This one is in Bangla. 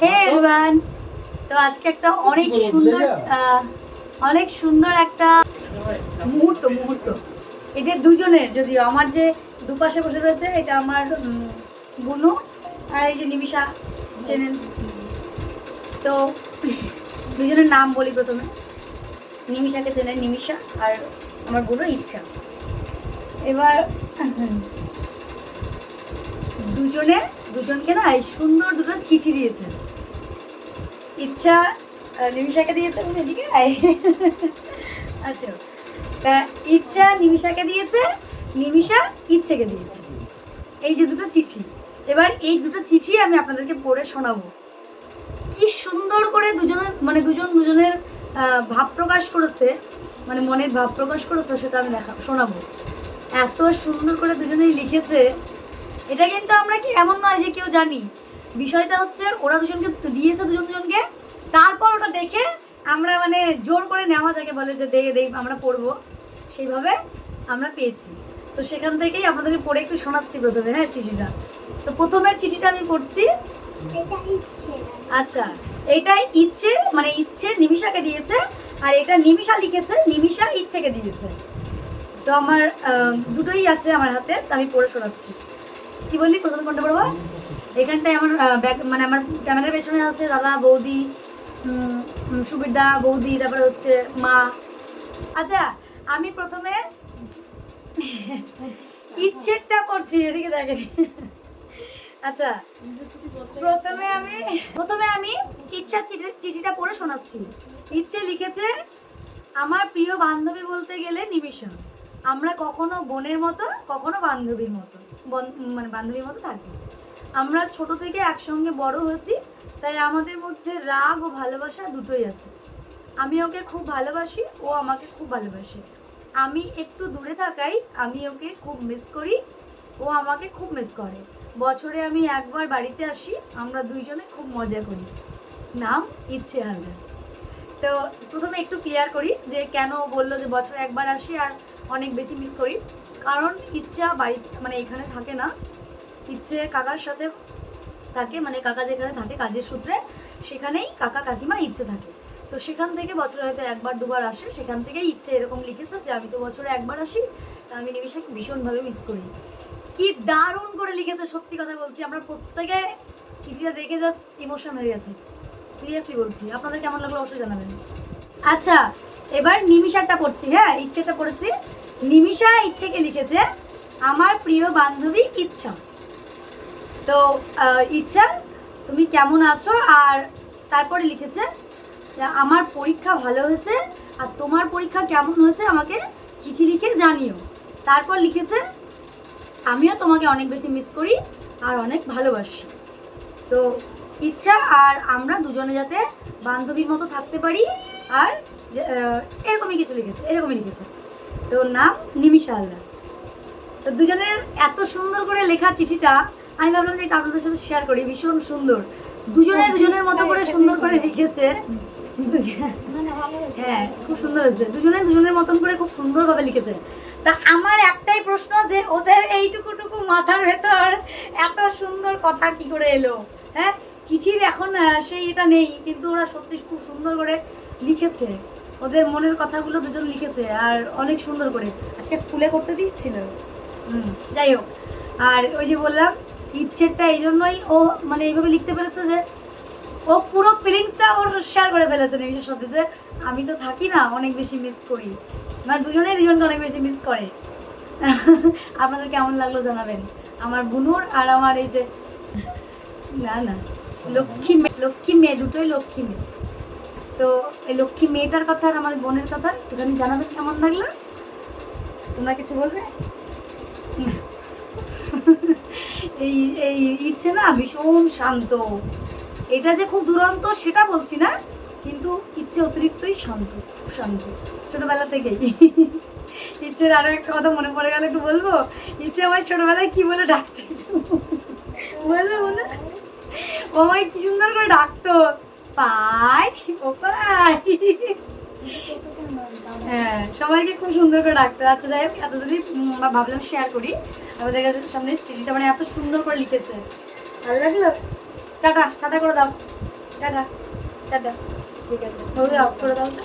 হে এভরিওয়ান তো আজকে একটা অনেক সুন্দর অনেক সুন্দর একটা মুহূর্ত মুহূর্ত। এদের দুজনের যদিও আমার যে দুপাশে বসে রয়েছে এটা আমার বুনু আর এই যে নিমিষা চেনেন। তো দুজনের নাম বলি প্রথমে। নিমিষাকে চেনেন নিমিষা আর আমার বুনু ইচ্ছা। এবার দুজনে দুজনকে না এই সুন্দর দুটো চিঠি দিয়েছে। ইচ্ছা আহ, নিমিষাকে দিয়েছে উনি এদিকে। আচ্ছা তা ইচ্ছা নিমিষাকে দিয়েছে নিমিষা ইচ্ছেকে দিয়েছে। এই যে দুটো চিঠি এবার এই দুটো চিঠি আমি আপনাদেরকে পড়ে শোনাবো। কি সুন্দর করে দুজনের মানে দুজন দুজনের ভাব প্রকাশ করেছে মানে মনের ভাব প্রকাশ করেছে সেটা আমি দেখা শোনাবো। এত সুন্দর করে দুজনেই লিখেছে এটা কিন্তু আমরা কি এমন নয় যে কেউ জানি। বিষয়টা হচ্ছে ওরা দুজনকে দিয়েছে দুজন দুজনকে তারপর ওটা দেখে আমরা মানে জোর করে নেওয়া যাকে বলে যে দেখে দেই আমরা পড়ব। সেইভাবে আমরা পেয়েছি। তো সেখান থেকেই আপনাদেরকে পড়ে একটু শোনাচ্ছি প্রথমে হ্যাঁ চিঠিটা? তো প্রথমের চিঠিটা আমি পড়ছি। আচ্ছা এইটাই ইচ্ছে মানে ইচ্ছে নিমিষাকে দিয়েছে আর এটা নিমিষা লিখেছে নিমিষা ইচ্ছেকে দিয়েছে। তো আমার দুটোই আছে আমার হাতে তো আমি পড়ে শোনাচ্ছি। কি বললি? প্রথমে কোনটা পড়ব? এখানটায় আমার ব্যাক মানে আমার ক্যামেরার পেছনে আছে দাদা, বৌদি সুবিরদা বৌদি, তারপরে হচ্ছে মা। আচ্ছা আমি প্রথমে ইচ্ছেটা করছি এদিকে দেখে আচ্ছা প্রথমে আমি প্রথমে আমি ইচ্ছা চিঠি, চিঠিটা পড়ে শোনাচ্ছি। ইচ্ছে লিখেছে, আমার প্রিয় বান্ধবী বলতে গেলে নিমিষা আমরা কখনো বোনের মতো, কখনো বান্ধবীর মতো। মানে বান্ধবীর মতো থাকি। আমরা ছোট থেকে একসঙ্গে বড় হয়েছি, তাই আমাদের মধ্যে রাগ ও ভালোবাসা দুটোই আছে। আমি ওকে খুব ভালোবাসি, ও আমাকে খুব ভালোবাসে। আমি একটু দূরে থাকাই, আমি ওকে খুব মিস করি, ও আমাকে খুব মিস করে। বছরে আমি একবার বাড়িতে আসি, আমরা দুইজনে খুব মজা করি। নাম ইচ্ছে হালদার। তো প্রথমে একটু ক্লিয়ার করি যে কেন বলল যে বছরে একবার আসি আর অনেক বেশি মিস করি। কারণ ইচ্ছা বাড়ি মানে এখানে থাকে না। ইচ্ছে কাকার সাথে থাকে মানে কাকা যেখানে থাকে, কাজের সূত্রে, সেখানেই কাকা কাকিমা ইচ্ছে থাকে। তো সেখান থেকে বছরে হয়তো একবার, দুবার আসে। সেখান থেকেই ইচ্ছে এরকম লিখেছে যে আমি তো বছরে একবার আসি, তা আমি নিমিষাকে ভীষণভাবে মিস করি। কি দারুণ করে লিখেছে, সত্যি কথা বলছি। আমরা প্রত্যেকে চিঠিটা দেখে জাস্ট ইমোশন হয়ে গেছে। সিরিয়াসলি বলছি। আপনাদের কেমন লাগল অবশ্যই জানাবেন। আচ্ছা এবার নিমিষারটা পড়ছি হ্যাঁ? ইচ্ছেটা পড়েছি। নিমিষা ইচ্ছেকে লিখেছে, আমার প্রিয় বান্ধবী ইচ্ছা। তো ইচ্ছা, তুমি কেমন আছো? আর তারপরে লিখেছে আমার পরীক্ষা ভালো হয়েছে, আর তোমার পরীক্ষা কেমন হয়েছে আমাকে চিঠি লিখে জানিও। তারপর লিখেছে, আমিও তোমাকে অনেক বেশি মিস করি আর অনেক ভালোবাসি। তো, ইচ্ছা আর আমরা দুজনে যাতে বান্ধবীর মতো থাকতে পারি আর এরকমই কিছু লিখেছে এরকমই লিখেছে। তো নাম নিমিষা আল্লাহ তো দুজনের এত সুন্দর করে লেখা চিঠিটা আমি ভাবলাম যে এটা আপনাদের সাথে শেয়ার করি ভীষণ সুন্দর। দুজনে দুজনের মতো করে সুন্দর করে লিখেছে। হ্যাঁ খুব সুন্দর হয়েছে। দুজনে দুজনের মতন করে খুব সুন্দরভাবে লিখেছে। তা আমার একটাই প্রশ্ন যে ওদের এইটুকুটুকু মাথার ভেতর এত সুন্দর কথা কি করে এলো? হ্যাঁ চিঠির এখন সেই এটা নেই কিন্তু ওরা সত্যি খুব সুন্দর করে লিখেছে। ওদের মনের কথাগুলো দুজন লিখেছে আর অনেক সুন্দর করে। আজকে স্কুলে করতে দিচ্ছিল হুম, যাই হোক। আর ওই যে বললাম, ইচ্ছেরটা এই জন্যই ও মানে এইভাবে লিখতে পেরেছে যে ও পুরো ফিলিংসটা ওর শেয়ার করে ফেলেছে নিমিষের সাথে যে আমি তো থাকি না, অনেক বেশি মিস করি। মানে দুজনেই দুজনকে অনেক বেশি মিস করে। আপনাদের কেমন লাগল জানাবেন। আমার বুনুর আর আমার এই যে, না না, লক্ষ্মী মেয়ে লক্ষ্মী মেয়ে, দুটোই লক্ষ্মী মেয়ে। তো এই লক্ষ্মী মেয়েটার কথা আর আমার বোনের কথা একটুখানি জানাবেন কেমন লাগল? তোমরা কিছু বলবে? এই এই ইচ্ছে না ভীষণ শান্ত। এটা যে খুব দুরন্ত সেটা বলছি না, কিন্তু ইচ্ছে অতিরিক্তই শান্ত শান্ত। ছোটবেলা থেকেই। ইচ্ছের আরও একটা কথা মনে পড়ে গেল, একটু বলব? ইচ্ছে আমায় ছোটবেলায় কি বলে ডাকতে বলবে বলো ও আমায় কি সুন্দর করে ডাকতো। হ্যাঁ সবাইকে খুব সুন্দর করে ডাকতে আচ্ছা যাই হোক এতদিনই উম, ভাবলাম শেয়ার করি। আমাদের কাছে সামনে চিঠিটা মানে এত সুন্দর করে লিখেছে। ভালো লাগল? টাটা টাটা করে দাও। Tata tata. ঠিক আছে। করে দাও। তো